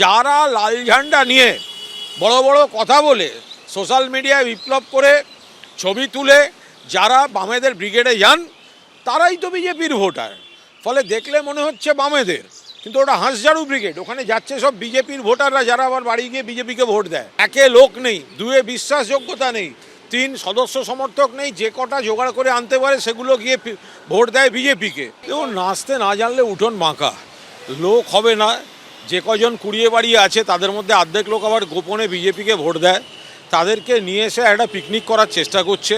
যারা লাল ঝান্ডা নিয়ে বড় বড় কথা বলে, সোশ্যাল মিডিয়ায় বিপ্লব করে ছবি তুলে যারা বামেদের ব্রিগেডে যান, তারাই তো বিজেপির ভোটার। ফলে দেখলে মনে হচ্ছে বামেদের। কিন্তু ওটা হাঁসঝাড়ু ব্রিগেড, ওখানে যাচ্ছে সব বিজেপির ভোটাররা যারা আবার বাড়ি গিয়ে বিজেপিকে ভোট দেয়। একে লোক নেই, দুয়ে বিশ্বাসযোগ্যতা নেই, তিন সদস্য সমর্থক নেই, যে কটা জোগাড় করে আনতে পারে সেগুলো গিয়ে ভোট দেয় বিজেপিকে। কেউ নাচতে না জানলে উঠোন বাঁকা। লোক হবে না যে কজন কুড়িয়ে বাড়িয়ে আছে তাদের মধ্যে অর্ধেক লোক আবার গোপনে বিজেপিকে ভোট দেয়। তাদেরকে নিয়ে এসে একটা পিকনিক করার চেষ্টা করছে।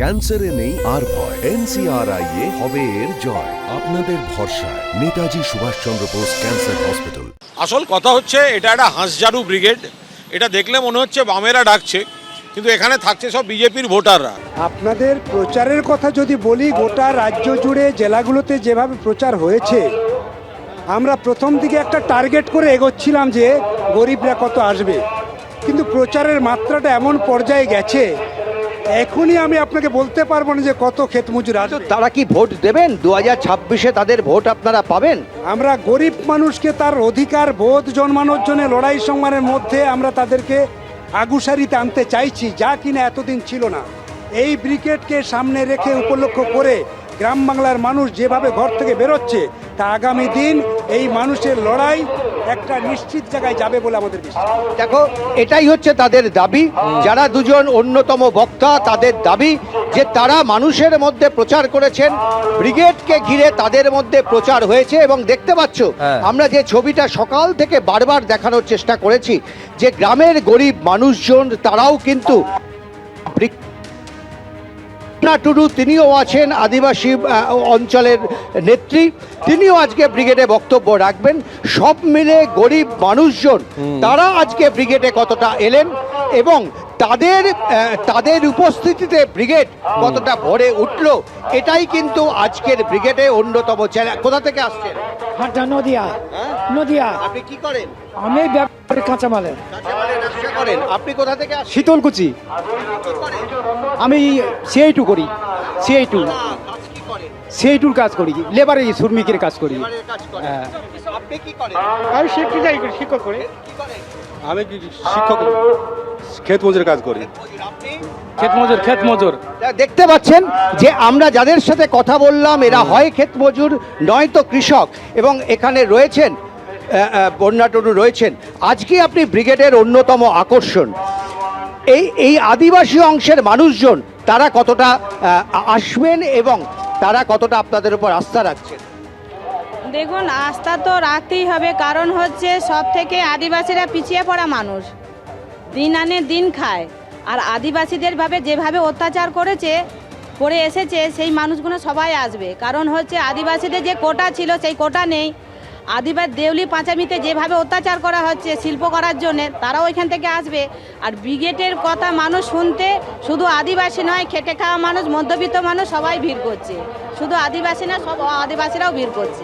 ক্যান্সারে নেই আর ভয়। এনসিআরআই এ হবে এর জয়। আপনাদের ভরসা নেতাজি সুভাষচন্দ্র বোস ক্যান্সার হসপিটাল। আসল কথা হচ্ছে এটা একটা হাঁসঝাড়ু ব্রিগেড। এটা দেখলে মনে হচ্ছে বামেরা ডাকছে কিন্তু এখানে থাকছে সব বিজেপির ভোটাররা। আপনাদের প্রচারের কথা যদি বলি গোটা রাজ্য জুড়ে জেলাগুলোতে যেভাবে প্রচার হয়েছে আমরা প্রথম দিকে একটা টার্গেট করে এগোচ্ছিলাম যে গরিবরা কত আসবে। কিন্তু প্রচারের মাত্রাটা এমন পর্যায়ে গেছে এখনই আমি আপনাকে বলতে পারব না যে কত ক্ষেত মজুর তো আসবে। তারা কি ভোট দেবেন? দু হাজার ছাব্বিশে তাদের ভোট আপনারা পাবেন? আমরা গরিব মানুষকে তার অধিকার বোধ জন্মানোর জন্য লড়াই সংগ্রামের মধ্যে আমরা তাদেরকে আগুসারিতে আনতে চাইছি যা কিনা এতদিন ছিল না। এই ব্রিগেডকে সামনে রেখে উপলক্ষ করে গ্রাম বাংলার মানুষ যেভাবে ঘর থেকে বেরোচ্ছে তা আগামী দিন এই মানুষের লড়াই একটা নিশ্চিত জায়গায় যাবে বলে আমাদের বিশ্বাস। দেখো এটাই হচ্ছে তাদের দাবি। যারা দুজন অন্যতম বক্তা তাদের দাবি যে তারা মানুষের মধ্যে প্রচার করেছেন ব্রিগেডকে ঘিরে তাদের মধ্যে প্রচার হয়েছে এবং দেখতে পাচ্ছ আমরা যে ছবিটা সকাল থেকে বারবার দেখানোর চেষ্টা করেছি যে গ্রামের গরিব মানুষজন তারাও কিন্তু ব্রি- টুডু তিনিও আছেন আদিবাসী অঞ্চলের নেত্রী। তিনিও আজকে ব্রিগেডে বক্তব্য রাখবেন। সব মিলে গরিব মানুষজন তারা আজকে ব্রিগেডে কতটা এলেন এবং তাদের তাদের উপস্থিতিতে ব্রিগেড কতটা ভরে উঠল এটাই কিন্তু আজকের ব্রিগেডে অন্যতম চ্যালেঞ্জ কোথা থেকে আসছেন? নদিয়া। হ্যাঁ? নদিয়া। আপনি কি করেন? আমি ব্যাপারে কাঁচামালের। করেন? আপনি কোথা থেকে শীতলকুচি। আমি সিআই টু করি। সিআই টু সিআই টুর কাজ করি। লেবারে শ্রমিকের কাজ করি। হ্যাঁ। আপনি কি করেন? আমি শিক্ষক করি। আমি কি শিক্ষক ক্ষেত মজুরের কাজ করি। ক্ষেত মজুর ক্ষেত মজুর দেখতে পাচ্ছেন যে আমরা যাদের সাথে কথা বললাম এরা হয় ক্ষেত মজুর নয় তো কৃষক। এবং এখানে রয়েছেন টুডু রয়েছেন। আজকে আপনি ব্রিগেডের অন্যতম আকর্ষণ। এই এই আদিবাসী অংশের মানুষজন, তারা কতটা আসবেন এবং তারা কতটা আপনাদের উপর আস্থা রাখছেন? দেখুন, আস্থা তো রাখতেই হবে, কারণ হচ্ছে সব থেকে আদিবাসীরা পিছিয়ে পড়া মানুষ। দিন আনে দিন খায়। আর আদিবাসীদের ভাবে যেভাবে অত্যাচার করেছে, করে এসেছে, সেই মানুষগুলো সবাই আসবে। কারণ হচ্ছে আদিবাসীদের যে কোটা ছিল, সেই কোটা নেই। আদিবাসী দেউলি পাঁচামিতে যেভাবে অত্যাচার করা হচ্ছে শিল্প করার জন্য, তারাও ওইখান থেকে আসবে। আর ব্রিগেডের কথা মানুষ শুনতে শুধু আদিবাসী নয়, খেটে খাওয়া মানুষ, মধ্যবিত্ত মানুষ সবাই ভিড় করছে। শুধু আদিবাসী না, সব আদিবাসীরাও ভিড় করছে।